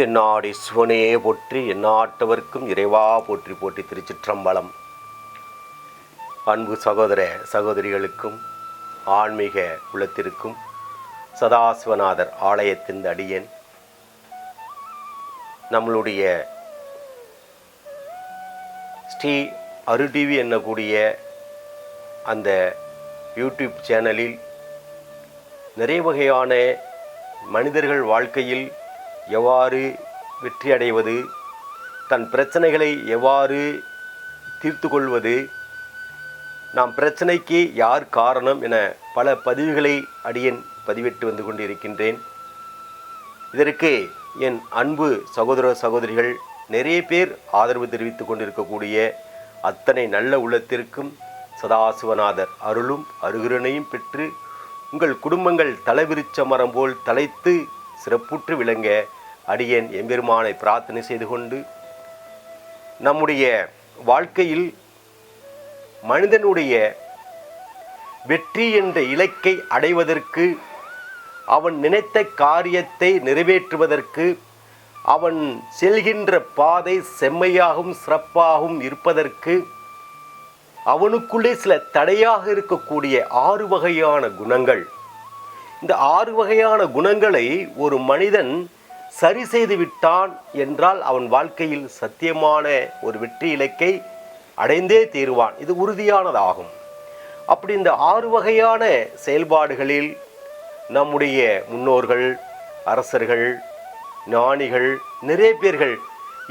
தென்னாடி சிவனையே போற்றி எந்நாட்டவர்க்கும் இறைவா போற்றி போற்றி திருச்சிற்றம்பலம். அன்பு சகோதர சகோதரிகளுக்கும் ஆன்மீக குலத்திற்கும் சதாசிவநாதர் ஆலயத்தின் அடியேன் நம்மளுடைய ஸ்ரீ அருடிவி என்னக்கூடிய அந்த யூடியூப் சேனலில் நிறைய வகையான மனிதர்கள் வாழ்க்கையில் எவ்வாறு வெற்றி அடைவது தன் பிரச்சனைகளை எவ்வாறு தீர்த்து கொள்வது நாம் பிரச்சனைக்கு யார் காரணம் என பல பதிவுகளை அடியேன் பதிவிட்டு வந்து கொண்டிருக்கின்றேன். இதற்கு என் அன்பு சகோதர சகோதரிகள் நிறைய பேர் ஆதரவு தெரிவித்து கொண்டிருக்கக்கூடிய அத்தனை நல்ல உள்ளத்திற்கும் சதாசிவநாதர் அருளும் அருகிரனையும் பெற்று உங்கள் குடும்பங்கள் தலைவிரிச்ச மரம் போல் தலைத்து சிறப்புற்று விளங்க அடியேன் எம்பெருமானை பிரார்த்தனை செய்து கொண்டு நம்முடைய வாழ்க்கையில் மனிதனுடைய வெற்றி என்ற இலக்கை அடைவதற்கு அவன் நினைத்த காரியத்தை நிறைவேற்றுவதற்கு அவன் செல்கின்ற பாதை செம்மையாகவும் சிறப்பாகவும் இருப்பதற்கு அவனுக்குள்ளே சில தடையாக இருக்கக்கூடிய ஆறு வகையான குணங்கள். இந்த ஆறு வகையான குணங்களை ஒரு மனிதன் சரி செய்து விட்டான் என்றால் அவன் வாழ்க்கையில் சத்தியமான ஒரு வெற்றி இலக்கை அடைந்தே தீருவான். இது உறுதியானதாகும். அப்படி இந்த ஆறு வகையான செயல்பாடுகளில் நம்முடைய முன்னோர்கள் அரசர்கள் ஞானிகள் நிறைய பேர்கள்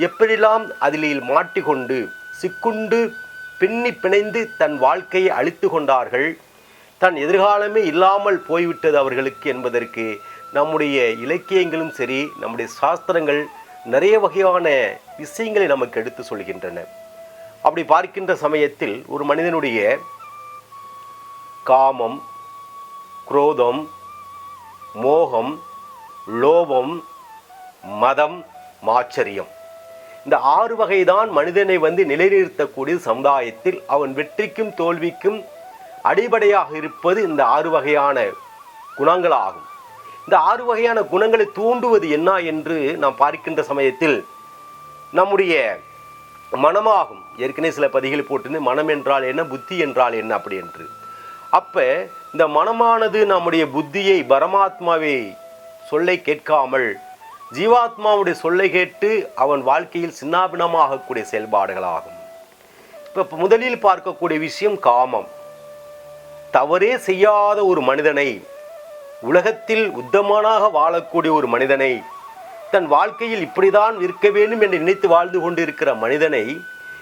எப்படிலாம் அதில் மாட்டிக்கொண்டு சிக்குண்டு பின்னி பிணைந்து தன் வாழ்க்கையை அழித்து கொண்டார்கள் தன் எதிர்காலமே இல்லாமல் போய்விட்டது அவர்களுக்கு என்பதற்கு நம்முடைய இலக்கியங்களும் சரி நம்முடைய சாஸ்திரங்கள் நிறைய வகையான விஷயங்களை நமக்கு எடுத்து சொல்கின்றன. அப்படி பார்க்கின்ற சமயத்தில் ஒரு மனிதனுடைய காமம் குரோதம் மோகம் லோபம் மதம் மாச்சரியம். இந்த ஆறு வகைதான் மனிதனை வந்து நிலைநிறுத்தக்கூடிய சமுதாயத்தில் அவன் வெற்றிக்கும் தோல்விக்கும் அடிப்படையாக இருப்பது இந்த ஆறு வகையான குணங்களாகும். இந்த ஆறு வகையான குணங்களை தூண்டுவது என்ன என்று நாம் பார்க்கின்ற சமயத்தில் நம்முடைய மனமாகும். ஏற்கனவே சில பதிகளை போட்டு மனம் என்றால் என்ன? புத்தி என்றால் என்ன அப்படி என்று. அப்போ இந்த மனமானது நம்முடைய புத்தியை பரமாத்மாவை சொல்லை கேட்காமல் ஜீவாத்மாவுடைய சொல்லை கேட்டு அவன் வாழ்க்கையில் சின்னாபினமாகக்கூடிய செயல்பாடுகளாகும். இப்போ முதலில் பார்க்கக்கூடிய விஷயம் காமம். தவறே செய்யாத ஒரு மனிதனை உலகத்தில் உத்தமானாக வாழக்கூடிய ஒரு மனிதனை தன் வாழ்க்கையில் இப்படிதான் இருக்க வேண்டும் என்று நினைத்து வாழ்ந்து கொண்டிருக்கிற மனிதனை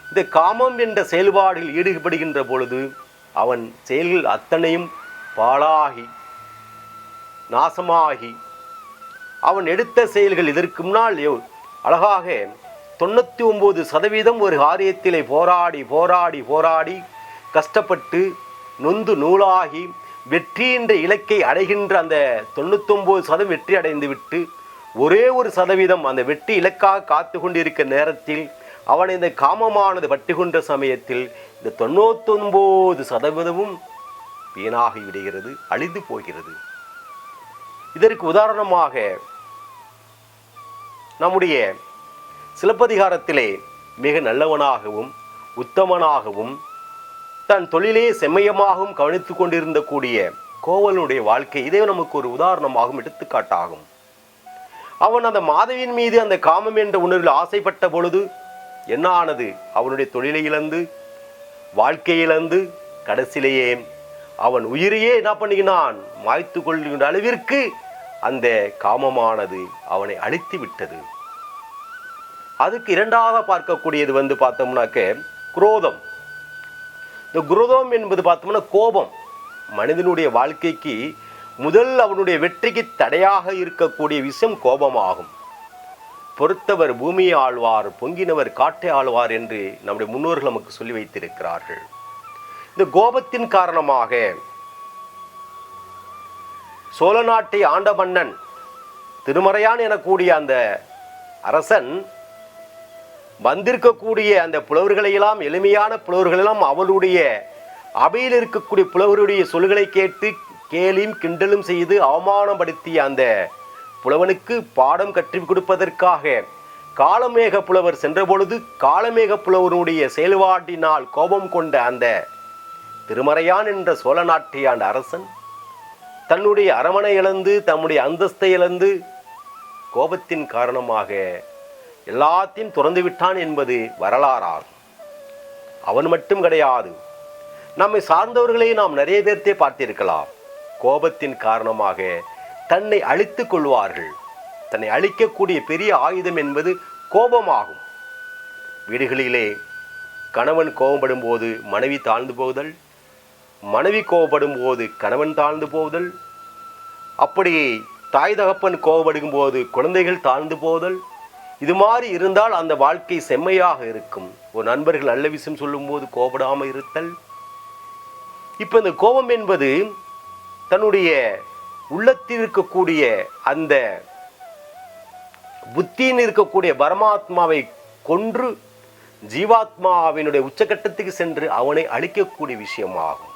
இந்த காமம் என்ற செயல்பாடில் ஈடுபடுகின்ற பொழுது அவன் செயல்கள் அத்தனையும் பாழாகி நாசமாகி அவன் எடுத்த செயல்கள் இதற்கு முன்னால் அழகாக தொண்ணூற்றி ஒம்பது சதவீதம் ஒரு காரியத்திலே போராடி போராடி போராடி கஷ்டப்பட்டு நொந்து நூலாகி வெற்றி என்ற இலக்கை அடைகின்ற அந்த தொண்ணூத்தொம்பது சதவீதம் வெற்றி அடைந்து விட்டு ஒரே ஒரு சதவீதம் அந்த வெற்றி இலக்காக காத்து கொண்டிருக்கிற நேரத்தில் அவன் இந்த காமமானது பற்றி சமயத்தில் இந்த தொண்ணூத்தொன்பது சதவீதமும் வீணாகி விடுகிறது அழிந்து போகிறது. இதற்கு உதாரணமாக நம்முடைய சிலப்பதிகாரத்திலே மிக நல்லவனாகவும் உத்தமனாகவும் தன் தொழிலே செம்மையமாகவும் கவனித்துக் கொண்டிருந்த கூடிய கோவலனுடைய வாழ்க்கை இதே நமக்கு ஒரு உதாரணமாகும் எடுத்துக்காட்டாகும். அவன் அந்த மாதவியின் மீது அந்த காமம் என்ற உணர்வில் ஆசைப்பட்ட பொழுது என்ன ஆனது அவனுடைய தொழிலை இழந்து வாழ்க்கையை இழந்து கடைசியிலேயே அவன் உயிரையே என்ன பண்ணுகிறான் மாய்த்து கொள்கின்ற அளவிற்கு அந்த காமமானது அவனை அழித்து விட்டது. அதுக்கு இரண்டாக பார்க்கக்கூடியது வந்து பார்த்தோம்னாக்க குரோதம். இந்த குரோதம் என்பது பார்த்தோம்னா கோபம். மனிதனுடைய வாழ்க்கைக்கு முதல் அவனுடைய வெற்றிக்கு தடையாக இருக்கக்கூடிய விஷயம் கோபமாகும். பொறுத்தவர் பூமியை ஆழ்வார் பொங்கினவர் காட்டை ஆழ்வார் என்று நம்முடைய முன்னோர்கள் நமக்கு சொல்லி வைத்திருக்கிறார்கள். இந்த கோபத்தின் காரணமாக சோழ நாட்டை ஆண்ட மன்னன் திருமறையான் எனக்கூடிய அந்த அரசன் வந்திருக்கக்கூடிய அந்த புலவர்களையெல்லாம் எளிமையான புலவர்களெல்லாம் அவளுடைய அவையில் இருக்கக்கூடிய புலவருடைய சொல்களை கேட்டு கேலியும் கிண்டலும் செய்து அவமானப்படுத்திய அந்த புலவனுக்கு பாடம் கற்றுக் கொடுப்பதற்காக காலமேக புலவர் சென்றபொழுது காலமேக புலவனுடைய செயல்பாட்டினால் கோபம் கொண்ட அந்த திருமறையான் என்ற சோழ நாட்டை ஆண்ட அரசன் தன்னுடைய அரமனை இழந்து தம்முடைய அந்தஸ்தை இழந்து கோபத்தின் காரணமாக எல்லாத்தையும் துறந்து விட்டான் என்பது வரலாறாகும். அவன் மட்டும் கிடையாது நம்மை சார்ந்தவர்களை நாம் நிறைய பேர்த்தே பார்த்திருக்கலாம். கோபத்தின் காரணமாக தன்னை அழித்துக் கொள்வார்கள். தன்னை அழிக்கக்கூடிய பெரிய ஆயுதம் என்பது கோபமாகும். வீடுகளிலே கணவன் கோபப்படும் போது மனைவி தாழ்ந்து போதல் மனைவி கோபப்படும் போது கணவன் தாழ்ந்து போதல் அப்படி தாய் தகப்பன் கோபப்படுகும் போது குழந்தைகள் தாழ்ந்து போதல் இது மாதிரி இருந்தால் அந்த வாழ்க்கை செம்மையாக இருக்கும். ஒரு நண்பர்கள் நல்ல விஷயம் சொல்லும்போது கோபடாமல் இருத்தல். இப்போ இந்த கோபம் என்பது தன்னுடைய உள்ளத்தில் இருக்கக்கூடிய அந்த புத்தியில் இருக்கக்கூடிய பரமாத்மாவை கொன்று ஜீவாத்மாவினுடைய உச்சகட்டத்துக்கு சென்று அவனை அழிக்கக்கூடிய விஷயமாகும்.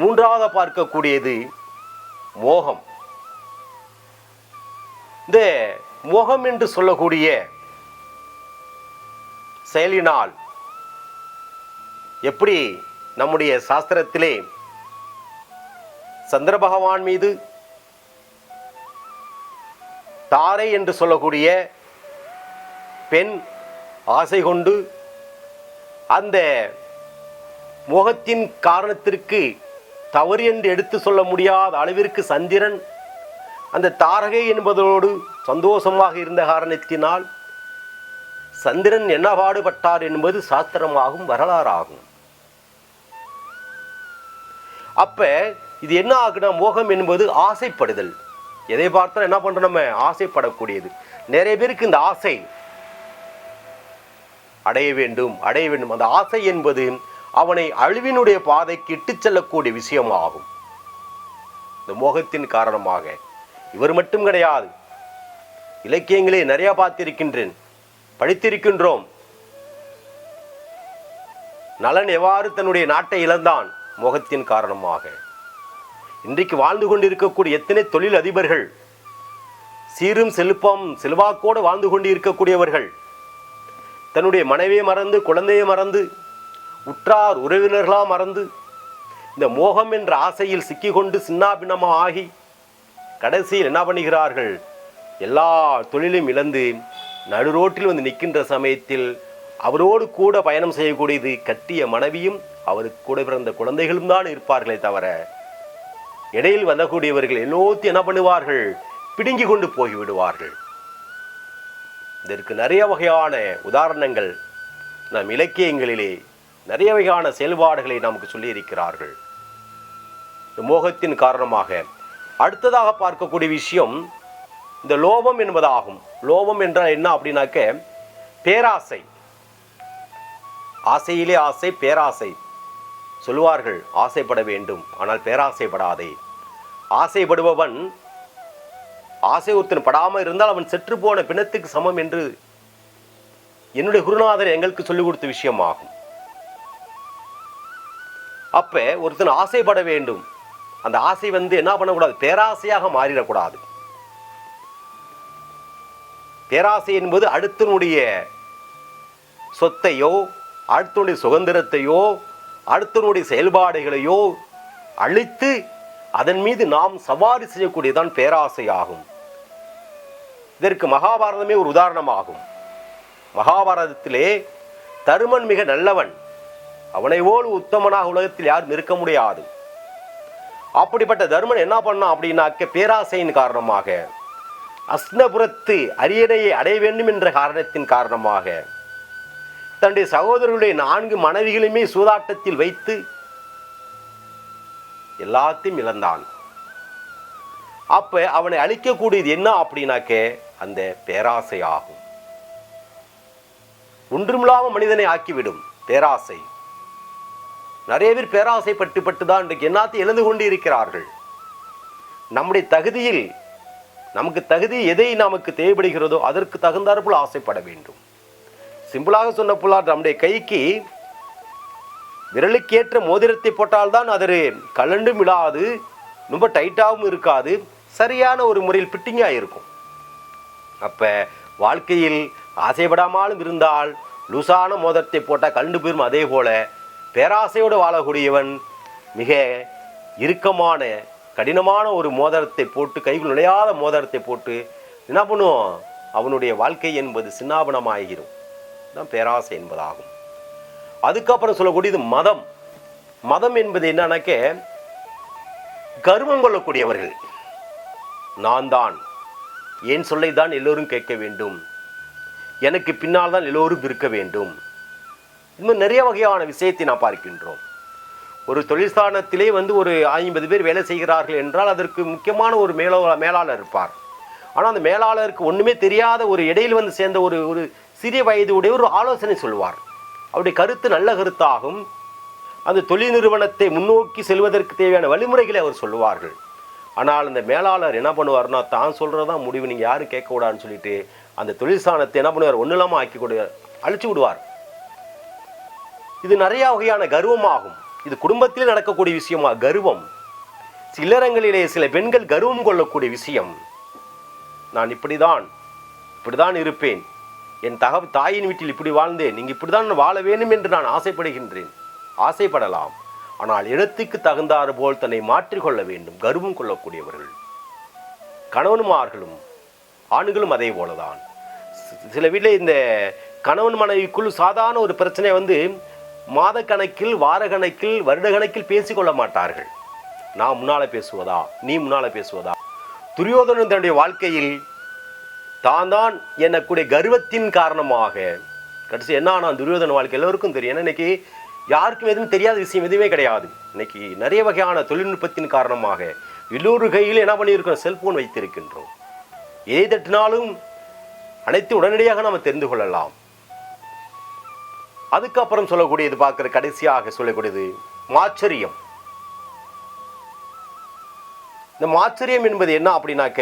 மூன்றாவது பார்க்கக்கூடியது மோகம். இந்த முகம் என்று சொல்லக்கூடிய செயலினால் எப்படி நம்முடைய சாஸ்திரத்திலே சந்திர பகவான் மீது தாரை என்று சொல்லக்கூடிய பெண் ஆசை கொண்டு அந்த முகத்தின் காரணத்திற்கு தவறு என்று எடுத்து சொல்ல முடியாத அளவிற்கு சந்திரன் அந்த தாரகை என்பதோடு சந்தோஷமாக இருந்த காரணத்தினால் சந்திரன் என்ன பாடுபட்டார் என்பது சாஸ்திரமாகும் வரலாறாகும். அப்ப இது என்ன ஆகுனா மோகம் என்பது ஆசைப்படுதல். எதை பார்த்தாலும் என்ன பண்றோம் நம்ம? ஆசைப்படக்கூடியது. நிறைய பேருக்கு இந்த ஆசை அடைய வேண்டும் அடைய வேண்டும். அந்த ஆசை என்பது அவனை அழிவினுடைய பாதைக்கு இட்டுச் செல்லக்கூடிய விஷயமாகும். இந்த மோகத்தின் காரணமாக. இவர் மட்டும் கிடையாது. இலக்கியங்களே நிறைய பார்த்திருக்கின்றேன். படித்திருக்கின்றோம். நலன் எவ்வாறு தன்னுடைய நாட்டை இழந்தான்? மோகத்தின் காரணமாக. இன்றைக்கு வாழ்ந்து கொண்டிருக்கக்கூடிய எத்தனை தொழில் அதிபர்கள் சீரும் செல்பம் செல்வாக்கோடு வாழ்ந்து கொண்டு இருக்கக்கூடியவர்கள் தன்னுடைய மனைவியை மறந்து குழந்தையை மறந்து உற்றார் உறவினர்களாக மறந்து இந்த மோகம் என்ற ஆசையில் சிக்கிக்கொண்டு சின்னாபின்னமாக ஆகி கடைசியில் என்ன பண்ணுகிறார்கள்? எல்லா தொழிலும் இழந்து நடு ரோட்டில் வந்து நிற்கின்ற சமயத்தில் அவரோடு கூட பயணம் செய்யக்கூடியது கட்டிய மனைவியும் அவருக்கு கூட பிறந்த குழந்தைகளும் தான் இருப்பார்களே தவிர இடையில் வரக்கூடியவர்கள் எல்லோத்தையும் என்ன பண்ணுவார்கள்? பிடுங்கி கொண்டு போய் விடுவார்கள். இதற்கு நிறைய வகையான உதாரணங்கள் நம் இலக்கியங்களிலே நிறைய வகையான செயல்பாடுகளை நமக்கு சொல்லியிருக்கிறார்கள். இந்த மோகத்தின் காரணமாக அடுத்ததாக பார்க்கக்கூடிய விஷயம் இந்த லோபம் என்பதாகும். லோபம் என்றால் என்ன அப்படின்னாக்க பேராசை. ஆசையிலே ஆசை பேராசை. சொல்லுவார்கள் ஆசைப்பட வேண்டும் ஆனால் பேராசைப்படாதே. ஆசைப்படுபவன் ஆசை ஒருத்தன் படாமல் இருந்தால் அவன் செற்று போன பிணத்துக்கு சமம் என்று என்னுடைய குருநாதர் எங்களுக்கு சொல்லிக் கொடுத்த விஷயமாகும். அப்ப ஒருத்தன் ஆசைப்பட வேண்டும். அந்த ஆசை வந்து என்ன பண்ணக்கூடாது? பேராசையாக மாறிடக்கூடாது. பேராசை என்பது அடுத்தனுடைய சொத்தையோ அடுத்தனுடைய சுதந்திரத்தையோ அடுத்தனுடைய செயல்பாடுகளையோ அழித்து அதன் மீது நாம் சவாரி செய்யக்கூடியதான் பேராசை ஆகும் இதற்கு மகாபாரதமே ஒரு உதாரணமாகும். மகாபாரதத்திலே தருமன் மிக நல்லவன். அவனை போல் உத்தமனாக உலகத்தில் யாரும் இருக்க முடியாது. அப்படிப்பட்ட தருமன் என்ன பண்ணான் அப்படின்னாக்க பேராசையின் காரணமாக. அஸ்னபுரத்து அரியணையை அடைய வேண்டும் என்ற காரணத்தின் காரணமாக தன்னுடைய சகோதரர்களுடைய நான்கு மனைவிகளுமே சூதாட்டத்தில் வைத்து எல்லாத்தையும் இழந்தான். அப்ப அவனை அழிக்கக்கூடியது என்ன அப்படின்னாக்க அந்த பேராசை ஆகும். ஒன்றுமில்லாம மனிதனை ஆக்கிவிடும் பேராசை. நிறைய பேர் பேராசை பட்டு பட்டு தான் இன்றைக்கு எல்லாத்தையும் இழந்து கொண்டு இருக்கிறார்கள். நம்முடைய தகுதியில் நமக்கு தகுதி எதை நமக்கு தேவைப்படுகிறதோ அதற்கு தகுந்தாற்போல் ஆசைப்பட வேண்டும். சிம்பிளாக சொன்ன புள்ளார் நம்முடைய கைக்கு விரலுக்கேற்ற மோதிரத்தை போட்டால்தான் அது கலண்டும் விழாது ரொம்ப டைட்டாகவும் இருக்காது சரியான ஒரு முறையில் ஃபிட்டிங்காக இருக்கும். அப்போ வாழ்க்கையில் ஆசைப்படாமலும் இருந்தால் லூசான மோதிரத்தை போட்டால் கண்டு போயிடும் அதே போல் பேராசையோடு வாழக்கூடியவன் மிக இறுக்கமான கடினமான ஒரு மோதிரத்தை போட்டு கைக்குள் நுழையாத மோதிரத்தை போட்டு என்ன பண்ணுவோம்? அவனுடைய வாழ்க்கை என்பது சின்னாபனமாகிரும். தான் பேராசை என்பதாகும். அதுக்கப்புறம் சொல்லக்கூடியது மதம். மதம் என்பது என்னன்னாக்க கர்வம் கொள்ளக்கூடியவர்கள். நான் தான். என் சொல்லை தான் எல்லோரும் கேட்க வேண்டும்? எனக்கு பின்னால் தான் எல்லோரும் இருக்க வேண்டும். இன்னும் நிறைய வகையான விஷயத்தை நாம் பார்க்கின்றோம். ஒரு தொழிற்சாலத்திலே வந்து ஒரு ஐம்பது பேர் வேலை செய்கிறார்கள் என்றால் அதற்கு முக்கியமான ஒரு மேலோ மேலாளர் இருப்பார். ஆனால் அந்த மேலாளருக்கு ஒன்றுமே தெரியாத ஒரு இடையில் வந்து சேர்ந்த ஒரு ஒரு சிறிய வயது உடைய ஒரு ஆலோசனை சொல்வார். அவருடைய கருத்து நல்ல கருத்தாகும். அந்த தொழில் நிறுவனத்தை முன்னோக்கி செல்வதற்கு தேவையான வழிமுறைகளை அவர் சொல்லுவார்கள். ஆனால் அந்த மேலாளர் என்ன பண்ணுவார்னா தான் சொல்கிறதான் முடிவு நீங்கள் யாரும் கேட்கக்கூடாதுன்னு சொல்லிட்டு அந்த தொழிற்சாலத்தை என்ன பண்ணுவார்? ஒன்றும் இல்லாமல் ஆக்கி கொடு அழிச்சு விடுவார். இது நிறையா வகையான கர்வமாகும். இது குடும்பத்தில் நடக்கக்கூடிய விஷயமா? கர்வம். சிலரங்களிலே சில பெண்கள் கர்வம் கொள்ளக்கூடிய விஷயம். நான் இப்படிதான் இப்படிதான் இருப்பேன். என் தக தாயின் வீட்டில் இப்படி வாழ்ந்தேன். நீங்கள் இப்படிதான் வாழ வேண்டும் என்று நான் ஆசைப்படுகின்றேன். ஆசைப்படலாம். ஆனால் இடத்துக்கு தகுந்தாறு போல் தன்னை மாற்றிக்கொள்ள வேண்டும். கர்வம் கொள்ளக்கூடியவர்கள். கணவன்மார்களும் ஆண்களும் அதே போலதான். சில வீட்டில் இந்த கணவன் மனைவிக்குள் சாதாரண ஒரு பிரச்சனை வந்து மாத கணக்கில் வார கணக்கில் வருட கணக்கில் பேசிக்கொள்ள மாட்டார்கள் நான் முன்னால பேசுவதா? நீ முன்னால பேசுவதா? துரியோதனன் தன்னுடைய வாழ்க்கையில் தான் தான் எனக்குடைய கர்வத்தின் காரணமாக கடைசி என்ன ஆனால் துரியோதன வாழ்க்கை எல்லோருக்கும் தெரியும். ஏன்னா இன்னைக்கு யாருக்கும் எதுவும் தெரியாத விஷயம் எதுவுமே கிடையாது. இன்னைக்கு நிறைய வகையான தொழில்நுட்பத்தின் காரணமாக எல்லோரு கையில் என்ன பண்ணியிருக்கிறோம்? செல்போன் வைத்திருக்கின்றோம். எதை தட்டினாலும் அனைத்து உடனடியாக நாம் தெரிந்து கொள்ளலாம். அதுக்கப்புறம் சொல்லக்கூடியது பார்க்குற கடைசியாக சொல்லக்கூடியது மாச்சரியம். இந்த மாச்சரியம் என்பது என்ன அப்படின்னாக்க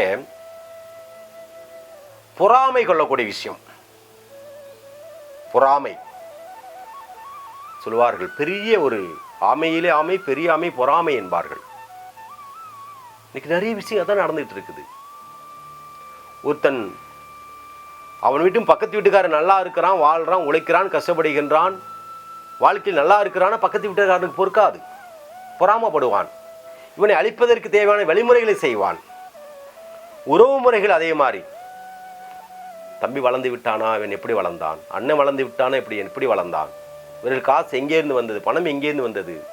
பொறாமை கொள்ளக்கூடிய விஷயம். பொறாமை. சொல்வார்கள் பெரிய ஒரு ஆமையிலே ஆமை பெரிய ஆமை பொறாமை என்பார்கள். இன்னைக்கு நிறைய விஷயம் அதான் நடந்துட்டு இருக்குது. ஒருத்தன் அவன் வீட்டும் பக்கத்து வீட்டுக்காரன் நல்லா இருக்கிறான் வாழ்கிறான் உழைக்கிறான் கஷ்டப்படுகின்றான். வாழ்க்கையில் நல்லா இருக்கிறானா பக்கத்து வீட்டுக்காரனுக்கு பொறுக்காது. பொறாமப்படுவான். இவனை அழிப்பதற்கு தேவையான வழிமுறைகளை செய்வான். உறவு முறைகள் அதே மாதிரி. தம்பி வளர்ந்து விட்டானா இவன் எப்படி வளர்ந்தான்? அண்ணன் வளர்ந்து விட்டானா எப்படி எப்படி வளர்ந்தான்? இவர்கள் காசு எங்கேருந்து வந்தது? பணம் எங்கேருந்து வந்தது?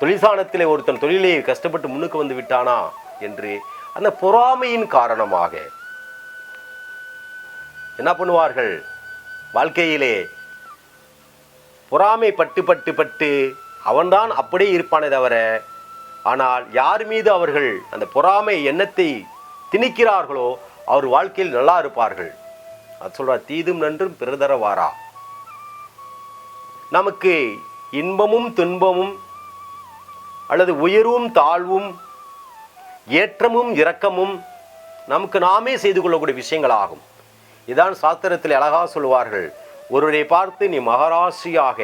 தொழிற்சாலத்திலே ஒருத்தன் தொழிலை கஷ்டப்பட்டு முன்னுக்கு வந்து விட்டானா? என்று அந்த பொறாமையின் காரணமாக என்ன பண்ணுவார்கள்? வாழ்க்கையிலே பொறாமை பட்டு பட்டு பட்டு அவன்தான் அப்படியே இருப்பானே தவிர ஆனால் யார் மீது அவர்கள் அந்த பொறாமை எண்ணத்தை திணிக்கிறார்களோ அவர் வாழ்க்கையில் நல்லா இருப்பார்கள். அது சொல்கிறார் தீதும் நன்றும் பிறதரவாரா நமக்கு இன்பமும் துன்பமும் அல்லது உயர்வும் தாழ்வும் ஏற்றமும் இரக்கமும் நமக்கு நாமே செய்து கொள்ளக்கூடிய விஷயங்களாகும். இதான் சாஸ்திரத்தில் அழகாக சொல்வார்கள் ஒருவரை பார்த்து நீ மகராசியாக.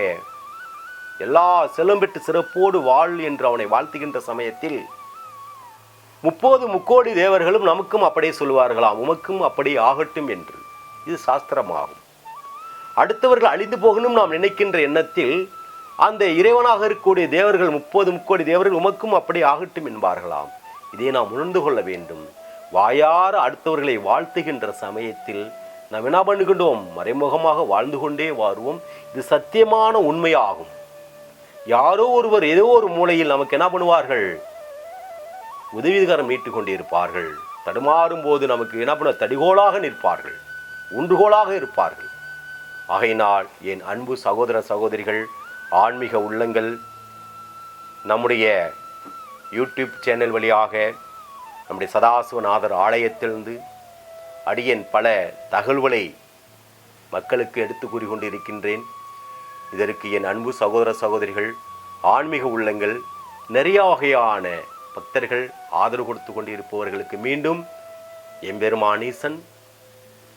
எல்லா செலும்பிட்டு சிறப்போடு வாழ் என்று அவனை வாழ்த்துகின்ற சமயத்தில் முப்போது முக்கோடி தேவர்களும் நமக்கும் அப்படியே சொல்வார்களாம் உமக்கும் அப்படி ஆகட்டும் என்று. இது சாஸ்திரமாகும். அடுத்தவர்கள் அழிந்து போகணும் நாம் நினைக்கின்ற எண்ணத்தில் அந்த இறைவனாக இருக்கக்கூடிய தேவர்கள் முப்பது முக்கோடி தேவர்கள் உமக்கும் அப்படி ஆகட்டும் என்பார்களாம். இதை நாம் உணர்ந்து கொள்ள வேண்டும். வாயார அடுத்தவர்களை வாழ்த்துகின்ற சமயத்தில் நாம் என்ன பண்ணுகின்றோம் மறைமுகமாக வாழ்ந்து கொண்டே வருவோம். இது சத்தியமான உண்மையாகும். யாரோ ஒருவர் ஏதோ ஒரு மூலையில் நமக்கு என்ன பண்ணுவார்கள்? உதவிகரம் மீட்டுக் கொண்டிருப்பார்கள் தடுமாறும் போது நமக்கு என்ன பண்ண? தடிகோலாக நிற்பார்கள். உண்டுகோலாக இருப்பார்கள். ஆகையினால் என் அன்பு சகோதர சகோதரிகள் ஆன்மீக உள்ளங்கள் நம்முடைய யூடியூப் சேனல் வழியாக நம்முடைய சதாசிவநாதர் ஆலயத்திலிருந்து அடியன் பல தகவல்களை மக்களுக்கு எடுத்து கூறி கொண்டிருக்கின்றேன் இதற்கு என் அன்பு சகோதர சகோதரிகள் ஆன்மீக உள்ளங்கள் நிறைய வகையான பக்தர்கள் ஆதரவு கொடுத்து கொண்டிருப்பவர்களுக்கு மீண்டும் எம்பெருமானீசன்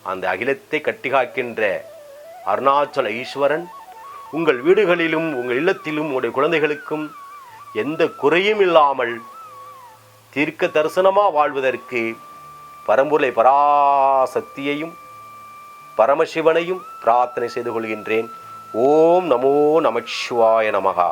அந்த அகிலத்தை கட்டிகாக்கின்ற அருணாச்சல ஈஸ்வரன் உங்கள் வீடுகளிலும் உங்கள் இல்லத்திலும் உங்களுடைய குழந்தைகளுக்கும் எந்த குறையும் இல்லாமல் தீர்க்க தரிசனமாக வாழ்வதற்கு பரம்பொருளை பராசக்தியையும் பரமசிவனையும் பிரார்த்தனை செய்து கொள்கின்றேன். ஓம் நமோ நமச்சிவாய நமகா